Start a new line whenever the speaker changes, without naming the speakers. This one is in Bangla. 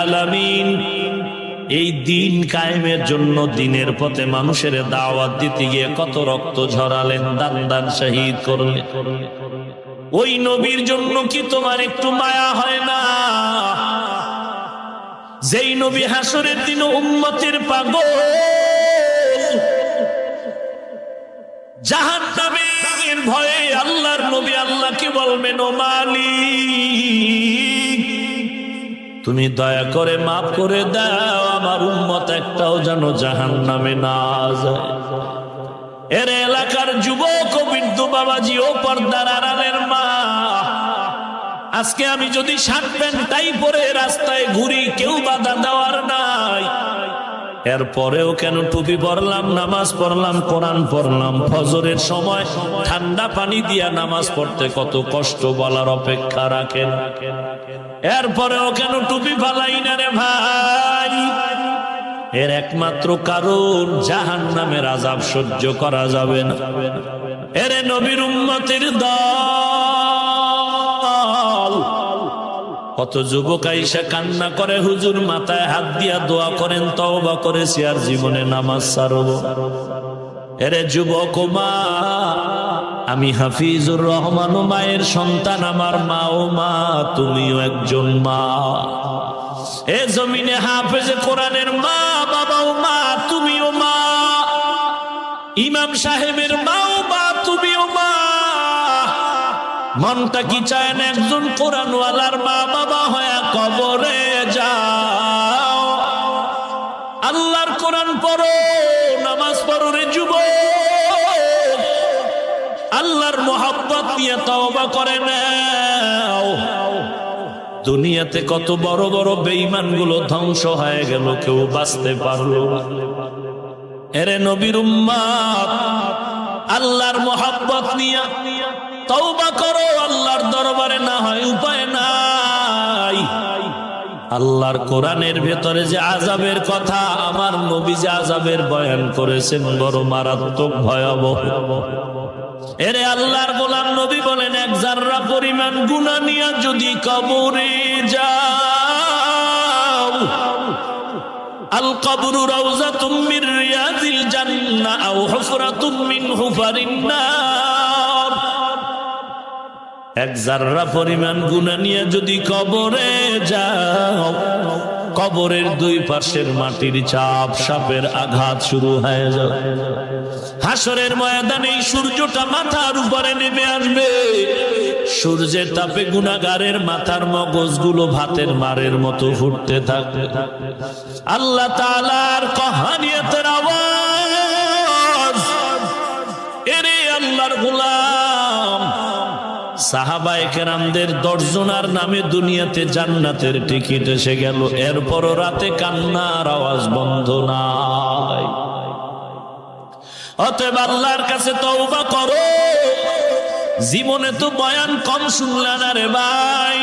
আলামিন, এই দিন কায়েমের জন্য দিনের পথে মানুষের দাওয়াত দিতে গিয়ে কত রক্ত ঝরালেন, দান দান শহীদ করলেন। ওই নবীর জন্য কি তোমার একটু মায়া হয় না? যেই নবী হাসরের দিন উম্মতের পাগল জাহান নামের ভয়ে আল্লাহর নবী আল্লাহকে বলবেন, ও মালিক তুমি দয়া করে মাফ করে দাও, আমার উম্মত একটাও যেন জাহান নামে না যায়। এর এলাকার যুবক ও বৃদ্ধ বাবাজি ও পর্দার আড়ালের মা, আজকে আমি যদি শার্ট প্যান্ট তাই পরে রাস্তায় ঘুরি, কেউ এরপরেও কেন টুপি পড়লাম নামাজ পড়লাম, কোরআন পড়লাম? ফজরের সময় ঠান্ডা পানি দিয়া নামাজ পড়তে কত কষ্ট বলার অপেক্ষা রাখেন। এরপরেও কেন টুপি ফালাই না রে ভাই? এর একমাত্র কারণ জাহান নামের আজাব সহ্য করা যাবে না। এরে নবীর উম্মতের দল। কত যুবক আইসা কান্না করে, হুজুর মাথায় হাত দিয়া দোয়া করেন, তওবা করেছি আর জীবনে নামাজ সারব এরে যুবক মা, আমি হাফিজুর রহমান মায়ের সন্তান, আমার মা ও মা, তুমিও একজন মা। এ জমিনে হাফেজে কোরআনের মা, বাবা ও মা, তুমিও মা। ইমাম সাহেবের মা মনটা কি চায় না একজন কোরআনওয়ালার মা বাবা হয়ে কবরে যাও? আল্লাহর কোরআন পড়ো, নামাজ পড়ো রে যুব আল্লাহর মোহাব্বত নিয়ে তওবা করে নাও। দুনিয়াতে কত বড় বড় বেঈমানগুলো ধ্বংস হয়ে গেল, কেউ বাঁচতে পারল। এরে নবীর উম্মাদ, আল্লাহর মোহাব্বত নিয়া তওবা করো। আল্লাহর কোরআনের ভেতরে যে আজাবের কথা আমার নবী যে আজাবের বয়ান করেছেন বড় মারাত্মক ভয়াবহ। এরে আল্লাহর গোলাম নবী বলেন, এক জাররা পরিমাণ গুণা নিয়া যদি কবরে যাও আল কবরু রাউজাতুম মির রিয়াদিল জান্নাহ আও এক জাররা পরিমাণ গুণা নিয়ে যদি কবরে যাও, কবরের দুই পাশের মাটির চাপ সাপের আঘাত শুরু হয়ে যাবে। হাসরের ময়দানে এই সূর্যটা মাথার উপরে নেমে আসবে। সূর্যের তাপে গুনাগারের মাথার মগজগুলো ভাতের মারের মতো ফুটতে থাকবে। আল্লাহ তালার কহানিয়তের আওয়াজ। এরে আল্লাহর গোলাম। নামে দুনিয়াতে জান্নাতের টিকিট এসে গেল। রাতে কান্নার আওয়াজ বন্ধ অতএব আল্লাহর কাছে তওবা করো। জীবনে তো বয়ান কম শুনলেন আরে ভাই।